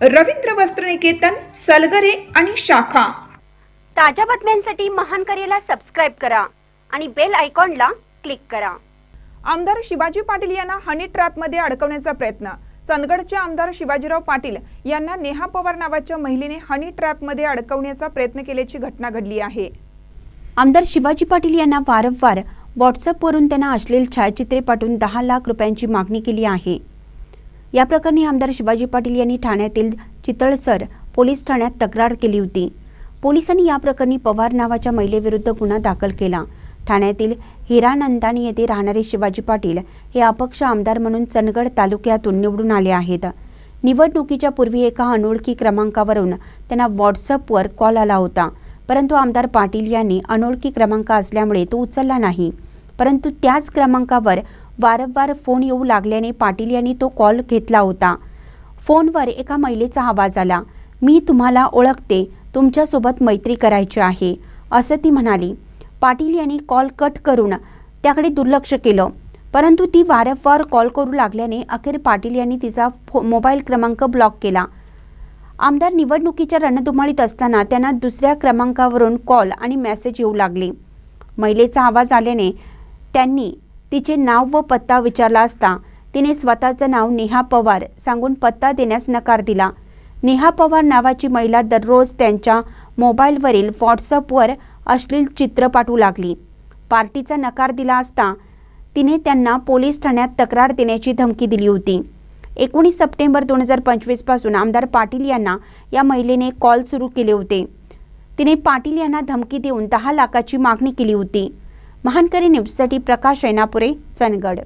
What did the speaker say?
रवींद्र वस्त्रनिकेतन सलगरे आणि शाखा. ताज्या बातम्यांसाठी महान करेला सबस्क्राईब करा आणि बेल आयकॉनला क्लिक करा. आमदार शिवाजी पाटील यांना हनी ट्रॅपमध्ये अडकवण्याचा प्रयत्न. चंदगडचे आमदार शिवाजीराव पाटील यांना नेहा पवार नावाच्या महिलेने हनी ट्रॅपमध्ये अडकवण्याचा प्रयत्न केल्याची घटना घडली आहे. आमदार शिवाजी पाटील यांना वारंवार व्हॉट्सअपवरून त्यांना अश्लील छायाचित्रे पाठवून दहा लाख रुपयांची मागणी केली आहे. या प्रकरणी आमदार शिवाजी पाटील यांनी ठाण्यातील चितळसर पोलीस ठाण्यात तक्रार केली होती. पोलिसांनी या प्रकरणी पवार नावाच्या महिलेविरुद्ध गुन्हा दाखल केला. ठाण्यातील हिरानंदानी येथे राहणारे शिवाजी पाटील हे अपक्ष आमदार म्हणून चंदगड तालुक्यातून निवडून आले आहेत. निवडणुकीच्या पूर्वी एका अनोळखी क्रमांकावरून त्यांना व्हॉट्सअपवर कॉल आला होता. परंतु आमदार पाटील यांनी अनोळखी क्रमांक असल्यामुळे तो उचलला नाही. परंतु त्याच क्रमांकावर वारंवार फोन येऊ लागल्याने पाटील यांनी तो कॉल घेतला होता. फोनवर एका महिलेचा आवाज आला मी तुम्हाला ओळखते तुमच्यासोबत मैत्री करायची आहे असं ती म्हणाली. पाटील यांनी कॉल कट करून त्याकडे दुर्लक्ष केलं परंतु ती वारंवार कॉल करू लागल्याने अखेर पाटील यांनी तिचा फो मोबाईल क्रमांक ब्लॉक केला. आमदार निवडणुकीच्या रणधुमाळीत असताना त्यांना दुसऱ्या क्रमांकावरून कॉल आणि मेसेज येऊ लागले. महिलेचा आवाज आल्याने त्यांनी तिचे नाव व पत्ता विचारला असता तिने स्वतःचं नाव नेहा पवार सांगून पत्ता देण्यास नकार दिला. नेहा पवार नावाची महिला दररोज त्यांच्या मोबाईलवरील व्हॉट्सअपवर अश्लील चित्र पाठवू लागली. पार्टीचा नकार दिला असता तिने त्यांना पोलीस ठाण्यात तक्रार देण्याची धमकी दिली होती. एकोणीस सप्टेंबर दोन हजार पंचवीसपासून आमदार पाटील यांना या महिलेने कॉल सुरू केले होते. तिने पाटील यांना धमकी देऊन दहा लाखाची मागणी केली होती. महानकरी न्यूजसाठी प्रकाश ऐनापुरे चंदगड.